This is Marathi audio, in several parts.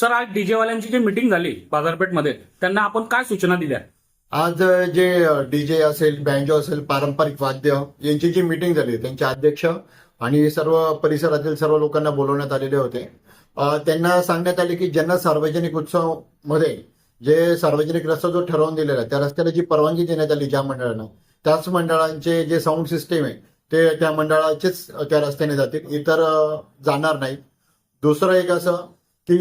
सर आज डीजेवाल्यांची जी मिटिंग झाली बाजारपेठमध्ये त्यांना आपण काय सूचना दिल्या? आज जे डीजे असेल बँजो असेल पारंपरिक वाद्य यांची जी मीटिंग झाली त्यांचे अध्यक्ष आणि सर्व परिसरातील सर्व लोकांना बोलवण्यात आलेले होते. त्यांना सांगण्यात आले की ज्यांना सार्वजनिक उत्सवमध्ये जे सार्वजनिक रस्ता जो ठरवून दिलेला आहे त्या रस्त्याला जी परवानगी देण्यात आली ज्या मंडळानं त्याच मंडळांचे जे साऊंड सिस्टीम आहे ते त्या मंडळाचेच त्या रस्त्याने जातील. इतर जाणार नाहीत. दुसरं एक असं की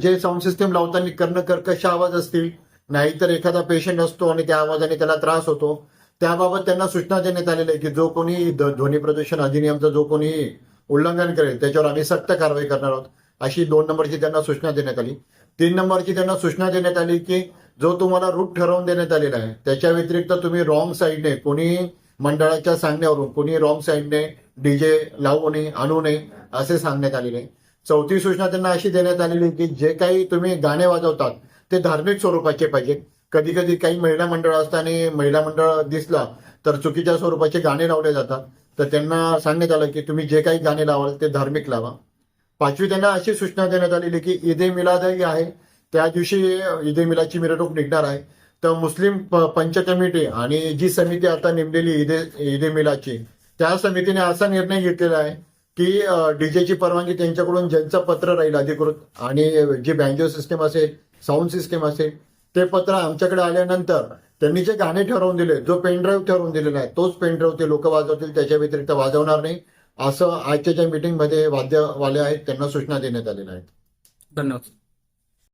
जे साऊंड सिस्टीम लावताना कर्ण कर्कश आवाज असतील नाहीतर एखादा पेशंट असतो आणि त्या आवाजाने त्याला त्रास होतो त्याबाबत त्यांना सूचना देण्यात आलेल्या आहे की जो कोणी ध्वनी प्रदूषण अधिनियमचं जो कोणी उल्लंघन करेल त्याच्यावर आम्ही सक्त कारवाई करणार आहोत अशी दोन नंबरची त्यांना सूचना देण्यात आली. तीन नंबरची त्यांना सूचना देण्यात आली की जो तुम्हाला रूट ठरवून देण्यात आलेला आहे त्याच्या व्यतिरिक्त तुम्ही रॉंग साईडने कोणी मंडळाच्या सांगण्यावरून कोणी रॉंग साईडने डीजे लावू नये आणू नये असे सांगण्यात आलेले आहे. चौथी सूचना त्यांना अशी देण्यात आलेली की जे काही तुम्ही गाणे वाजवतात ते धार्मिक स्वरूपाचे पाहिजे कधी कधी काही महिला मंडळ असताना महिला मंडळ दिसला तर चुकीच्या स्वरूपाचे गाणे लावले जातात. तर त्यांना सांगण्यात आलं की तुम्ही जे काही गाणे लावाल ते धार्मिक लावा. पाचवी त्यांना अशी सूचना देण्यात आलेली की ईद ए मिलादही आहे. त्या दिवशी ईद ए मिलादची मिरवणूक निघणार आहे. तर मुस्लिम पंच कमिटी आणि जी समिती आता नेमलेली ईद ईद ए मिलादची त्या समितीने असा निर्णय घेतलेला आहे की डीजेची परवानगी त्यांच्याकडून ज्यांचं पत्र राहील अधिकृत आणि जी बँजो सिस्टीम असेल साऊंड सिस्टीम असेल ते पत्र आमच्याकडे आल्यानंतर त्यांनी जे गाणे ठरवून दिले जो पेनड्राईव्ह ठरवून दिलेला आहे तोच पेनड्राईव्ह ते लोक वाजवतील त्याच्या व्यतिरिक्त वाजवणार नाही असं आजच्या ज्या मीटिंगमध्ये वाद्यवाले आहेत त्यांना सूचना देण्यात आलेल्या आहेत. धन्यवाद.